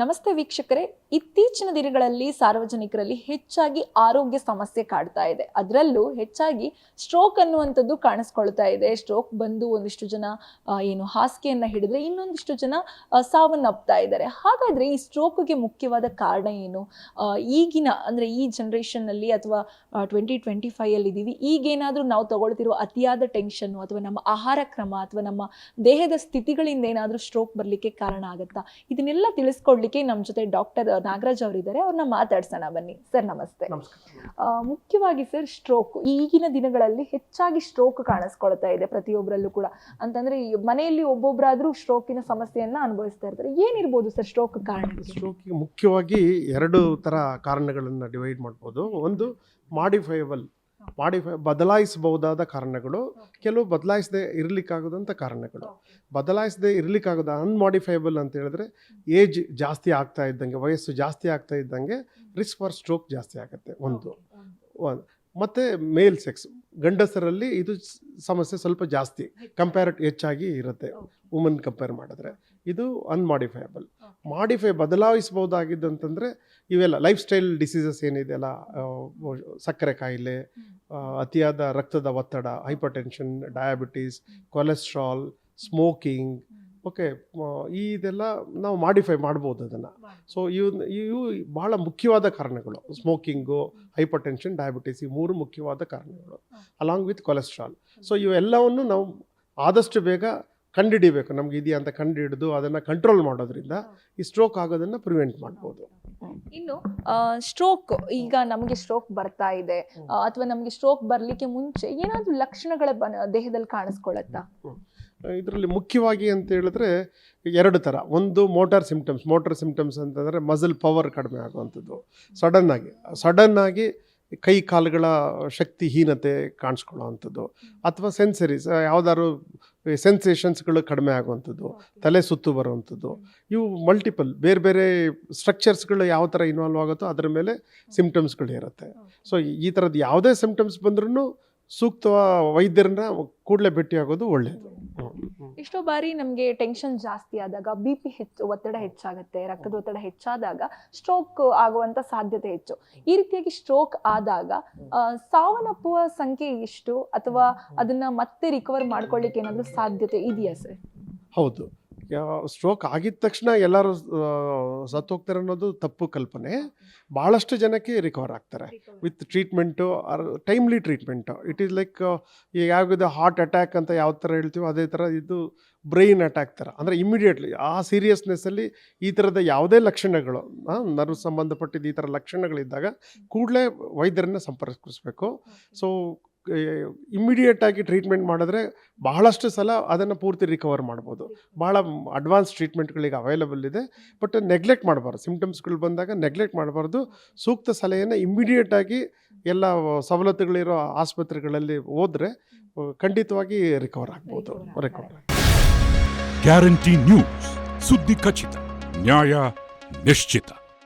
ನಮಸ್ತೆ ವೀಕ್ಷಕರೇ. ಇತ್ತೀಚಿನ ದಿನಗಳಲ್ಲಿ ಸಾರ್ವಜನಿಕರಲ್ಲಿ ಹೆಚ್ಚಾಗಿ ಆರೋಗ್ಯ ಸಮಸ್ಯೆ ಕಾಡ್ತಾ ಇದೆ. ಅದರಲ್ಲೂ ಹೆಚ್ಚಾಗಿ ಸ್ಟ್ರೋಕ್ ಅನ್ನುವಂಥದ್ದು ಕಾಣಿಸ್ಕೊಳ್ತಾ ಇದೆ. ಸ್ಟ್ರೋಕ್ ಬಂದು ಒಂದಿಷ್ಟು ಜನ ಏನು ಹಾಸಿಗೆಯನ್ನು ಹಿಡಿದ್ರೆ ಇನ್ನೊಂದಿಷ್ಟು ಜನ ಸಾವನ್ನಪ್ತಾ ಇದ್ದಾರೆ. ಹಾಗಾದರೆ ಈ ಸ್ಟ್ರೋಕ್ಗೆ ಮುಖ್ಯವಾದ ಕಾರಣ ಏನು? ಈಗಿನ, ಅಂದರೆ ಈ ಜನ್ರೇಷನ್ನಲ್ಲಿ ಅಥವಾ ಟ್ವೆಂಟಿ ಟ್ವೆಂಟಿ ಫೈವ್ ಅಲ್ಲಿ ಇದ್ದೀವಿ ಈಗೇನಾದ್ರೂ ನಾವು ತಗೊಳ್ತಿರೋ ಅತಿಯಾದ ಟೆನ್ಷನ್ನು ಅಥವಾ ನಮ್ಮ ಆಹಾರ ಕ್ರಮ ಅಥವಾ ನಮ್ಮ ದೇಹದ ಸ್ಥಿತಿಗಳಿಂದ ಏನಾದರೂ ಸ್ಟ್ರೋಕ್ ಬರಲಿಕ್ಕೆ ಕಾರಣ ಆಗುತ್ತಾ? ಇದನ್ನೆಲ್ಲ ತಿಳಿಸ್ಕೊಡ್ಲಿಕ್ಕೆ ನಮ್ಮ ಜೊತೆ ಡಾಕ್ಟರ್ ನಾಗರಾಜ್ ಅವರಿದ್ದಾರೆ. ಅವ್ರನ್ನ ಮಾತಾಡ್ಸೋಣ ಬನ್ನಿ. ಸರ್ ನಮಸ್ತೆ. ಮುಖ್ಯವಾಗಿ ಸರ್ ಸ್ಟ್ರೋಕ್ ಈಗಿನ ದಿನಗಳಲ್ಲಿ ಹೆಚ್ಚಾಗಿ ಸ್ಟ್ರೋಕ್ ಕಾಣಿಸ್ಕೊಳ್ತಾ ಇದೆ ಪ್ರತಿಯೊಬ್ಬರಲ್ಲೂ ಕೂಡ. ಅಂತಂದ್ರೆ ಮನೆಯಲ್ಲಿ ಒಬ್ಬೊಬ್ಬರಾದ್ರೂ ಸ್ಟ್ರೋಕಿನ ಸಮಸ್ಯೆಯನ್ನ ಅನುಭವಿಸ್ತಾ ಇರ್ತಾರೆ. ಏನಿರ್ಬೋದು ಸರ್ ಸ್ಟ್ರೋಕ್ ಕಾರಣ ಸ್ಟ್ರೋಕಿಗೆ ಮುಖ್ಯವಾಗಿ ಎರಡು ತರ ಕಾರಣಗಳನ್ನು ಡಿವೈಡ್ ಮಾಡ್ಬೋದು. ಒಂದು ಮಾಡಿಫೈಯಬಲ್ ಮಾಡಿಫೈ ಬದಲಾಯಿಸಬಹುದಾದ ಕಾರಣಗಳು ಕೆಲವು ಬದಲಾಯಿಸದೆ ಇರಲಿಕ್ಕಾಗದಂಥ ಕಾರಣಗಳು. ಬದಲಾಯಿಸದೆ ಇರಲಿಕ್ಕಾಗದ ಅನ್ಮಾಡಿಫೈಬಲ್ ಅಂತ ಹೇಳಿದ್ರೆ ಏಜ್ ಜಾಸ್ತಿ ಆಗ್ತಾ ಇದ್ದಂಗೆ ವಯಸ್ಸು ಜಾಸ್ತಿ ಆಗ್ತಾ ಇದ್ದಂಗೆ ರಿಸ್ಕ್ ಫಾರ್ ಸ್ಟ್ರೋಕ್ ಜಾಸ್ತಿ ಆಗುತ್ತೆ. ಒಂದು. ಒಂದು. ಮತ್ತು ಮೇಲ್ ಸೆಕ್ಸ್ ಗಂಡಸರಲ್ಲಿ ಇದು ಸಮಸ್ಯೆ ಸ್ವಲ್ಪ ಜಾಸ್ತಿ. ಕಂಪೇರ್ ಹೆಚ್ಚಾಗಿ ಇರುತ್ತೆ. ವುಮನ್ ಕಂಪೇರ್ ಮಾಡಿದ್ರೆ. ಇದು ಅನ್ಮಾಡಿಫೈಯಬಲ್ ಮಾಡಿಫೈ ಬದಲಾಯಿಸ್ಬೋದಾಗಿದ್ದಂತಂದರೆ ಇವೆಲ್ಲ ಲೈಫ್ ಸ್ಟೈಲ್ ಡಿಸೀಸಸ್ ಏನಿದೆಯಲ್ಲ ಸಕ್ಕರೆ ಕಾಯಿಲೆ ಅತಿಯಾದ ರಕ್ತದ ಒತ್ತಡ hypertension diabetes cholesterol smoking okay ಈ ಇದೆಲ್ಲ ನಾವು ಮಾಡಿಫೈ ಮಾಡ್ಬೋದು ಅದನ್ನು. ಸೊ ಇವು ಇವು ಭಾಳ ಮುಖ್ಯವಾದ ಕಾರಣಗಳು. ಸ್ಮೋಕಿಂಗು ಹೈಪರ್ ಟೆನ್ಷನ್ ಡಯಾಬಿಟೀಸ್ ಈ ಮೂರು ಮುಖ್ಯವಾದ ಕಾರಣಗಳು ಅಲಾಂಗ್ ವಿತ್ ಕೊಲೆಸ್ಟ್ರಾಲ್ ಸೊ ಇವೆಲ್ಲವನ್ನು ನಾವು ಆದಷ್ಟು ಬೇಗ ಕಂಡುಹಿಡಿಬೇಕು ನಮ್ಗೆ ಇದೆಯಾ ಅಂತ ಕಂಡು ಹಿಡಿದು ಅದನ್ನು ಕಂಟ್ರೋಲ್ ಮಾಡೋದ್ರಿಂದ ಈ ಸ್ಟ್ರೋಕ್ ಆಗೋದನ್ನು ಪ್ರಿವೆಂಟ್ ಮಾಡ್ಬೋದು. ಇನ್ನು ಸ್ಟ್ರೋಕ್ ಈಗ ನಮಗೆ ಸ್ಟ್ರೋಕ್ ಬರ್ತಾ ಇದೆ. ಅಥವಾ ನಮಗೆ ಸ್ಟ್ರೋಕ್ ಬರಲಿಕ್ಕೆ ಮುಂಚೆ ಏನಾದ್ರೂ ಲಕ್ಷಣಗಳ ದೇಹದಲ್ಲಿ ಕಾಣಿಸ್ಕೊಳ್ಳುತ್ತಾ ಇದರಲ್ಲಿ ಮುಖ್ಯವಾಗಿ ಅಂತ ಹೇಳಿದ್ರೆ ಎರಡು ಥರ ಒಂದು ಮೋಟಾರ್ ಸಿಮ್ಟಮ್ಸ್ ಮೋಟಾರ್ ಸಿಮ್ಟಮ್ಸ್ ಅಂತಂದರೆ ಮಸಲ್ ಪವರ್ ಕಡಿಮೆ ಆಗುವಂಥದ್ದು. ಸಡನ್ನಾಗಿ ಸಡನ್ನಾಗಿ ಕೈ ಕಾಲುಗಳ ಶಕ್ತಿಹೀನತೆ ಕಾಣಿಸ್ಕೊಳ್ಳೋವಂಥದ್ದು. ಅಥವಾ ಸೆನ್ಸರೀಸ್ ಯಾವ್ದಾದ್ರು ಸೆನ್ಸೇಷನ್ಸ್ಗಳು ಕಡಿಮೆ ಆಗುವಂಥದ್ದು ತಲೆ ಸುತ್ತು ಬರುವಂಥದ್ದು. ಇವು ಮಲ್ಟಿಪಲ್ ಬೇರೆ ಬೇರೆ ಸ್ಟ್ರಕ್ಚರ್ಸ್ಗಳು ಯಾವ ಥರ ಇನ್ವಾಲ್ವ್ ಆಗುತ್ತೋ ಅದರ ಮೇಲೆ ಸಿಮ್ಟಮ್ಸ್ಗಳು ಇರುತ್ತೆ. ಸೊ ಈ ಥರದ್ದು ಯಾವುದೇ ಸಿಮ್ಟಮ್ಸ್ ಬಂದ್ರೂ ಸೂಕ್ತ ವೈದ್ಯರನ್ನ ಕೂಡಲೇ ಭೇಟಿಯಾಗೋದು ಒಳ್ಳೆಯದು ಎಷ್ಟೋ ಬಾರಿ ನಮಗೆ ಟೆನ್ಷನ್ ಜಾಸ್ತಿ ಆದಾಗ ಬಿ ಪಿ ಹೆಚ್ಚು ಒತ್ತಡ ಹೆಚ್ಚಾಗುತ್ತೆ ರಕ್ತದ ಒತ್ತಡ ಹೆಚ್ಚಾದಾಗ ಸ್ಟ್ರೋಕ್ ಆಗುವಂತ ಸಾಧ್ಯತೆ ಹೆಚ್ಚು. ಈ ರೀತಿಯಾಗಿ ಸ್ಟ್ರೋಕ್ ಆದಾಗ ಸಾವನ್ನಪ್ಪುವ ಸಂಖ್ಯೆ ಎಷ್ಟು? ಅಥವಾ ಅದನ್ನ ಮತ್ತೆ ರಿಕವರ್ ಮಾಡ್ಕೊಳ್ಳಿಕ್ಕೆ ಏನಾದ್ರೂ ಸಾಧ್ಯತೆ ಇದೆಯಾ ಸರ್? ಹೌದು. ಸ್ಟ್ರೋಕ್ ಆಗಿದ ತಕ್ಷಣ ಎಲ್ಲರೂ ಸತ್ತೋಗ್ತಾರೆ ಅನ್ನೋದು ತಪ್ಪು ಕಲ್ಪನೆ. ಭಾಳಷ್ಟು ಜನಕ್ಕೆ ರಿಕವರ್ ಆಗ್ತಾರೆ. With treatment or timely treatment it is like ಈಗ ಯಾವುದು ಹಾರ್ಟ್ ಅಟ್ಯಾಕ್ ಅಂತ ಯಾವ ಥರ ಹೇಳ್ತೀವೋ ಅದೇ ಥರ ಇದು ಬ್ರೈನ್ ಅಟ್ಯಾಕ್ ಥರ ಅಂದರೆ ಇಮಿಡಿಯೇಟ್ಲಿ ಆ ಸೀರಿಯಸ್ನೆಸ್ಸಲ್ಲಿ ಈ ಥರದ ಯಾವುದೇ ಲಕ್ಷಣಗಳು ನರ್ವ್ ಸಂಬಂಧಪಟ್ಟಿದ್ದು ಈ ಥರ ಲಕ್ಷಣಗಳಿದ್ದಾಗ ಕೂಡಲೇ ವೈದ್ಯರನ್ನ ಸಂಪರ್ಕಿಸಬೇಕು. ಸೊ ಇಮ್ಮಿಡಿಯೇಟಾಗಿ ಟ್ರೀಟ್ಮೆಂಟ್ ಮಾಡಿದ್ರೆ ಬಹಳಷ್ಟು ಸಲ ಅದನ್ನು ಪೂರ್ತಿ ರಿಕವರ್ ಮಾಡ್ಬೋದು. ಭಾಳ ಅಡ್ವಾನ್ಸ್ ಟ್ರೀಟ್ಮೆಂಟ್ಗಳಿಗೆ ಅವೈಲಬಲ್ ಇದೆ. ಬಟ್ ನೆಗ್ಲೆಕ್ಟ್ ಮಾಡಬಾರ್ದು. ಸಿಂಪ್ಟಮ್ಸ್ಗಳು ಬಂದಾಗ ನೆಗ್ಲೆಕ್ಟ್ ಮಾಡಬಾರ್ದು. ಸೂಕ್ತ ಸಲಹೆಯನ್ನು ಇಮ್ಮಿಡಿಯೇಟಾಗಿ ಎಲ್ಲ ಸವಲತ್ತುಗಳಿರೋ ಆಸ್ಪತ್ರೆಗಳಲ್ಲಿ ಹೋದರೆ ಖಂಡಿತವಾಗಿ ರಿಕವರ್ ಆಗ್ಬೋದು. ರಿಕವರ್ ಗ್ಯಾರಂಟಿ ನ್ಯೂಸ್ ಸುದ್ದಿ ಖಚಿತ. ನ್ಯಾಯ ನಿಶ್ಚಿತ.